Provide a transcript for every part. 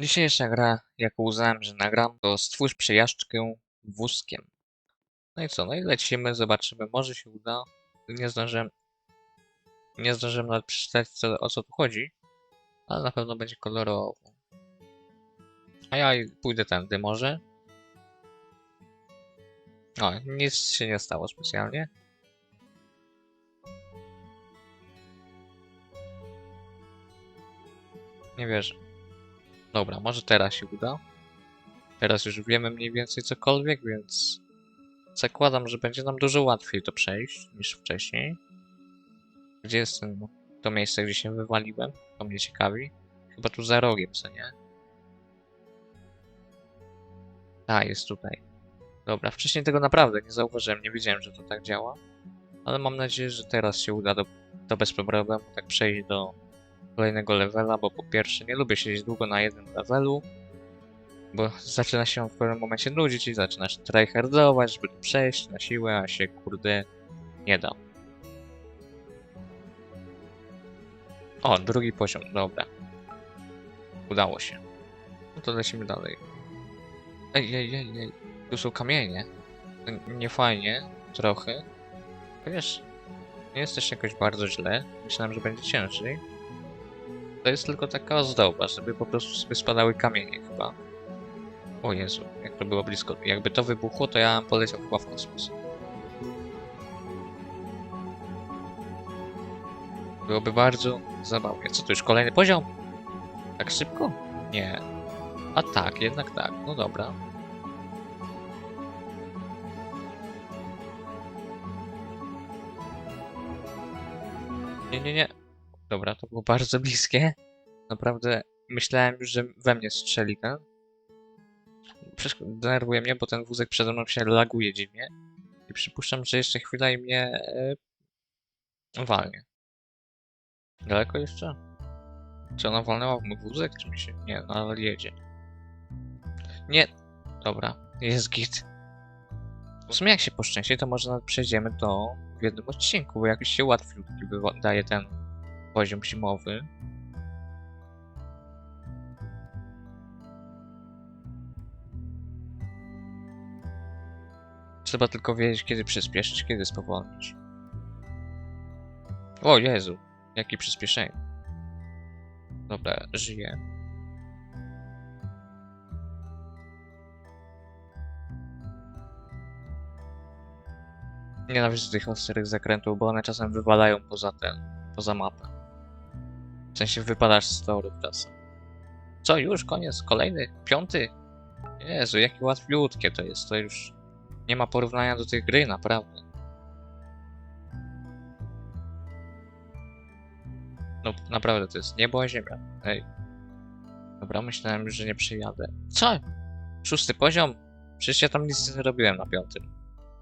Dzisiejsza gra, jaką uznałem, że nagram, to stwórz przejażdżkę wózkiem. No i co, no i lecimy, zobaczymy, może się uda. Nie zdążyłem, nie zdążyłem nawet przeczytać co, o co tu chodzi, ale na pewno będzie kolorowo. A ja pójdę tędy może. O, nic się nie stało specjalnie. Nie wierzę. Dobra, może teraz się uda. Teraz już wiemy mniej więcej cokolwiek, więc zakładam, że będzie nam dużo łatwiej to przejść niż wcześniej. Gdzie jest ten, to miejsce, gdzie się wywaliłem? To mnie ciekawi. Chyba tu za rogiem, co nie? A, jest tutaj. Dobra, wcześniej tego naprawdę nie zauważyłem, nie wiedziałem, że to tak działa. Ale mam nadzieję, że teraz się uda do, to bez problemu tak przejść do kolejnego levela, bo po pierwsze nie lubię siedzieć długo na jednym levelu, bo zaczyna się w pewnym momencie nudzić i zaczynasz tryhardować, żeby przejść na siłę, a się kurde nie da. O, drugi poziom, dobra. Udało się. No to lecimy dalej. Ej, ej, ej, ej. Tu są kamienie. Nie fajnie, trochę. Wiesz, nie jest też jakoś bardzo źle. Myślałem, że będzie ciężej. To jest tylko taka ozdoba, żeby po prostu sobie spadały kamienie chyba. O Jezu, jak to było blisko. Jakby to wybuchło, to ja poleciał chyba w kosmos. Byłoby bardzo zabawnie. Co to już kolejny poziom? Tak szybko? Nie. A tak, jednak tak. No dobra. Nie, nie, nie. Dobra, to było bardzo bliskie. Naprawdę myślałem już, że we mnie strzeli ten. Denerwuje mnie, bo ten wózek przede mną się laguje dziwnie. I przypuszczam, że jeszcze chwila i mnie e, walnie. Daleko jeszcze? Czy ona walnęła w mój wózek, czy mi się... Nie, no ale jedzie. Nie. Dobra, jest git. W sumie jak się poszczęści, to może nawet przejdziemy to w jednym odcinku, bo jakoś się łatwiej wydaje ten poziom zimowy. Trzeba tylko wiedzieć, kiedy przyspieszyć, kiedy spowolnić. O Jezu, jakie przyspieszenie. Dobra, żyję. Nienawidzę tych ostrych zakrętów, bo one czasem wywalają poza ten, poza mapę. W sensie wypadasz z torów czasem. Co, już koniec? Kolejny? Piąty? Jezu, jakie łatwiutkie to jest, to już nie ma porównania do tej gry, naprawdę. No, naprawdę, to jest niebo a ziemia. Ej. Dobra, myślałem że nie przyjadę. Co? Szósty poziom? Przecież ja tam nic nie zrobiłem na piątym.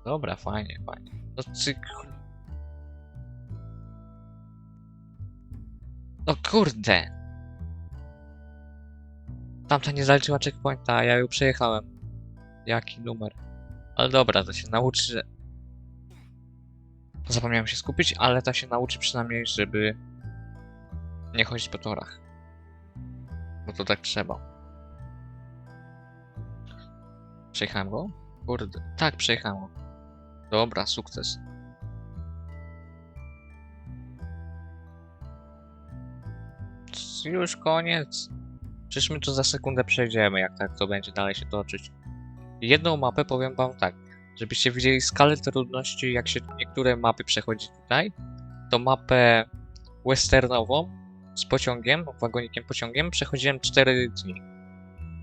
Dobra, fajnie, fajnie. No cyk. No kurde! Tamta nie zaliczyła checkpointa, a ja ją przejechałem. Jaki numer? Ale dobra, to się nauczy. Zapomniałem się skupić, ale ta się nauczy przynajmniej, żeby nie chodzić po torach. Bo to tak trzeba. Przejechałem go? Kurde. Tak, przejechałem go. Dobra, sukces. Już koniec. Przecież my to za sekundę przejdziemy, jak tak to będzie dalej się toczyć. Jedną mapę powiem wam tak, żebyście widzieli skalę trudności, jak się niektóre mapy przechodzi tutaj, to mapę westernową z pociągiem, wagonikiem pociągiem przechodziłem 4 dni.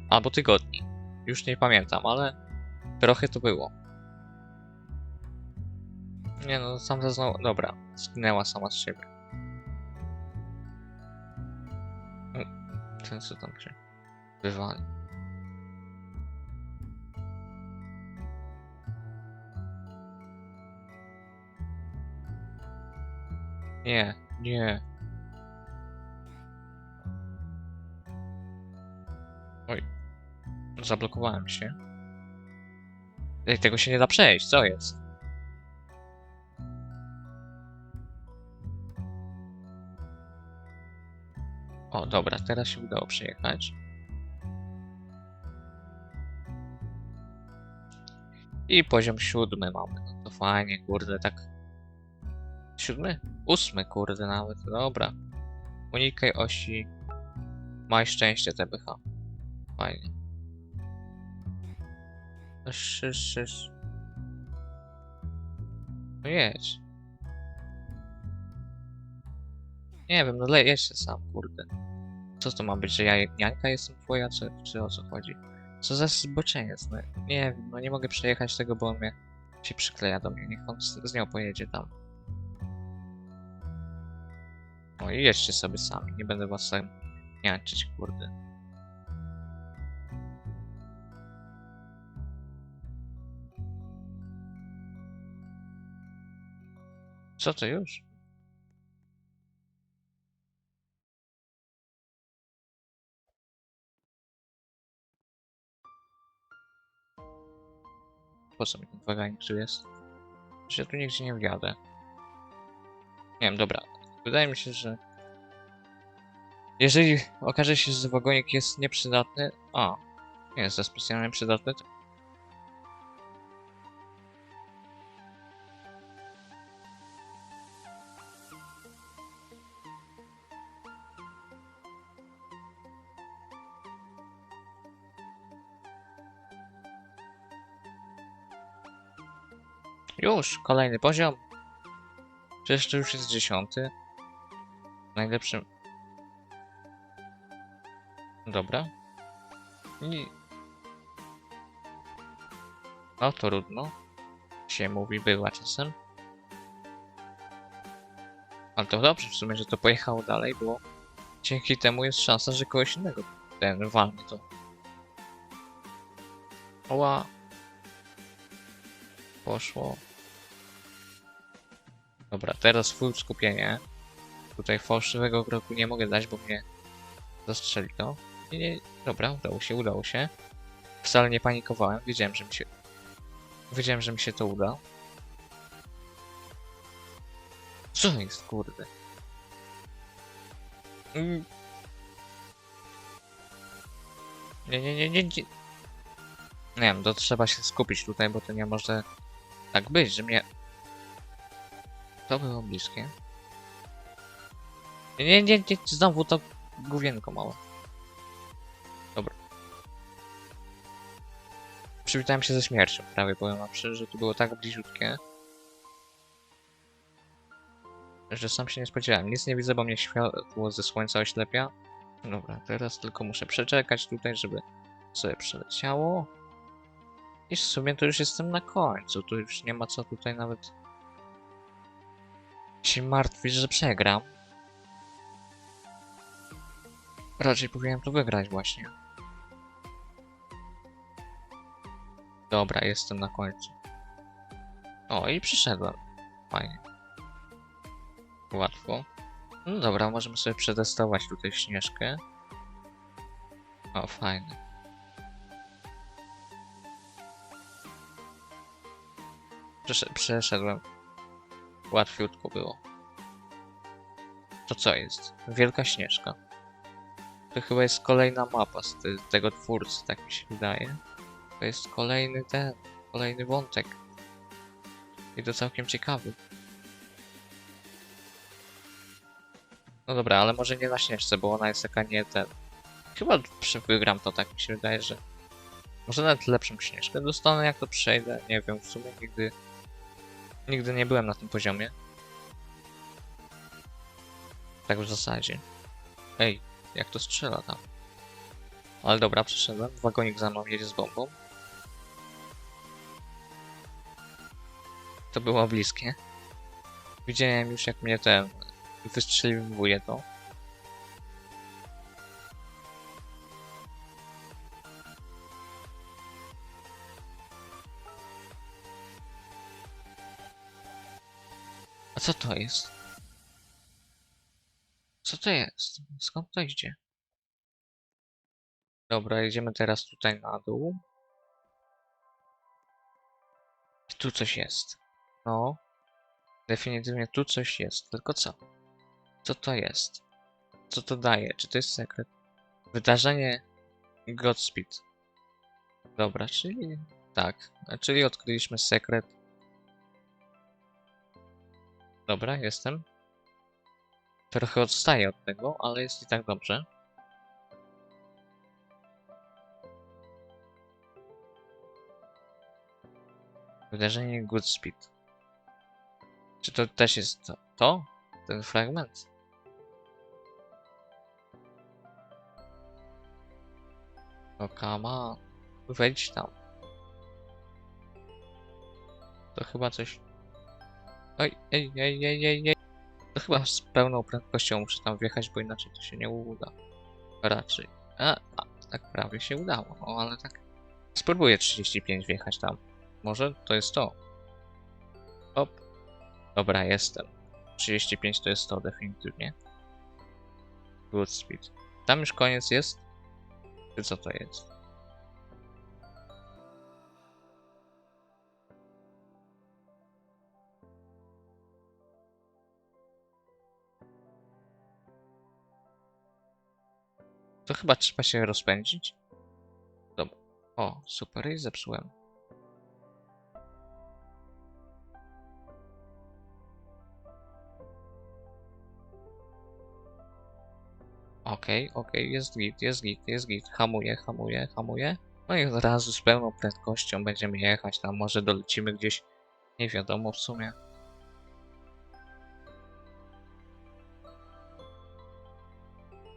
Albo tygodni. Już nie pamiętam, ale trochę to było. Nie no, sam znowu. Dobra, zginęła sama z siebie. Ten co tam się wywali. Nie, nie. Oj. Zablokowałem się. Ej, tego się nie da przejść, co jest? O, dobra, teraz się udało przejechać. I poziom siódmy mamy. No to fajnie, kurde, tak. Siódmy? Ósmy, kurde, nawet. Dobra. Unikaj osi. Maj szczęście, TBH. Fajnie. Szysz, szysz. No jedź. Nie wiem, no le- jedź się sam, kurde. Co to ma być, że ja niańka jestem twoja, czy, czy o co chodzi? Co za zboczeniec, no nie wiem, no nie mogę przejechać tego, bo on mnie się przykleja do mnie, niech on z, z nią pojedzie tam. O i jedźcie sobie sami, nie będę was tam niańczyć, kurde. Co to już? Po co mi ten waganik tu jest? Że ja tu nigdzie nie wjadę. Nie wiem, dobra. Wydaje mi się, że... Jeżeli okaże się, że wagonik jest nieprzydatny... A, nie jest za specjalnie przydatny, to... Już, kolejny poziom. Przecież to już jest dziesiąty. Najlepszym. Dobra. I... No, trudno. Się mówi, była czasem. Ale to dobrze w sumie, że to pojechało dalej, bo dzięki temu jest szansa, że kogoś innego ten walnie to. Oła. Poszło. Dobra, teraz full skupienie. Tutaj fałszywego kroku nie mogę dać, bo mnie zastrzeli to. Nie, nie, dobra, udało się, udało się. Wcale nie panikowałem, wiedziałem, że mi się... Wiedziałem, że mi się to uda. Co jest, kurde? Mm. Nie, nie, nie, nie, nie. Nie wiem, to trzeba się skupić tutaj, bo to nie może tak być, że mnie... To było bliskie. Nie, nie, nie, znowu to główienko mało. Dobra. Przywitałem się ze śmiercią, prawie powiem wam szczerze, że to było tak bliziutkie. Że sam się nie spodziewałem. Nic nie widzę, bo mnie światło ze słońca oślepia. Dobra, teraz tylko muszę przeczekać tutaj, żeby sobie przeleciało. I w sumie to już jestem na końcu. Tu już nie ma co tutaj nawet się martwić, że przegram. Raczej powinienem to wygrać właśnie. Dobra, jestem na końcu. O, i przyszedłem. Fajnie. Łatwo. No dobra, możemy sobie przetestować tutaj śnieżkę. O, fajnie. Przesz- przeszedłem. Łatwiutko było. To co jest? Wielka Śnieżka. To chyba jest kolejna mapa z te, tego twórcy, tak mi się wydaje. To jest kolejny ten, kolejny wątek. I to całkiem ciekawy. No dobra, ale może nie na Śnieżce, bo ona jest taka nie ten... Chyba wygram to, tak mi się wydaje, że... Może nawet lepszą Śnieżkę dostanę, jak to przejdę. Nie wiem, w sumie nigdy... Nigdy nie byłem na tym poziomie. Tak w zasadzie. Ej, jak to strzela tam? Ale dobra, przeszedłem. Wagonik za mną jedzie z bombą. To było bliskie. Widziałem już jak mnie ten wystrzeliwuje to. Co to jest? Co to jest? Skąd to idzie? Dobra, jedziemy teraz tutaj na dół. I tu coś jest. No. Definitywnie tu coś jest. Tylko co? Co to jest? Co to daje? Czy to jest sekret? Wydarzenie Godspeed. Dobra, czyli Tak, czyli odkryliśmy sekret. Dobra, jestem. Trochę odstaję od tego, ale jest i tak dobrze. Wydarzenie Goodspeed. Czy to też jest to? to? Ten fragment? No come on. Wejdź tam. To chyba coś... Oj, ej, ej, ej, ej, ej. To chyba z pełną prędkością muszę tam wjechać, bo inaczej to się nie uda. Raczej. A, a tak prawie się udało, no ale tak... Spróbuję 35 wjechać tam. Może to jest to. Hop. Dobra, jestem. 35 to jest to definitywnie. Good speed. Tam już koniec jest? Czy co to jest? To chyba trzeba się rozpędzić. Dobra. O, super, i zepsułem. Okej, okej, jest git, jest git, jest git. Hamuje, hamuje, hamuje. No i od razu z pełną prędkością będziemy jechać tam. Może dolecimy gdzieś. Nie wiadomo w sumie.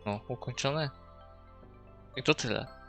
No, ukończone. I to tyle.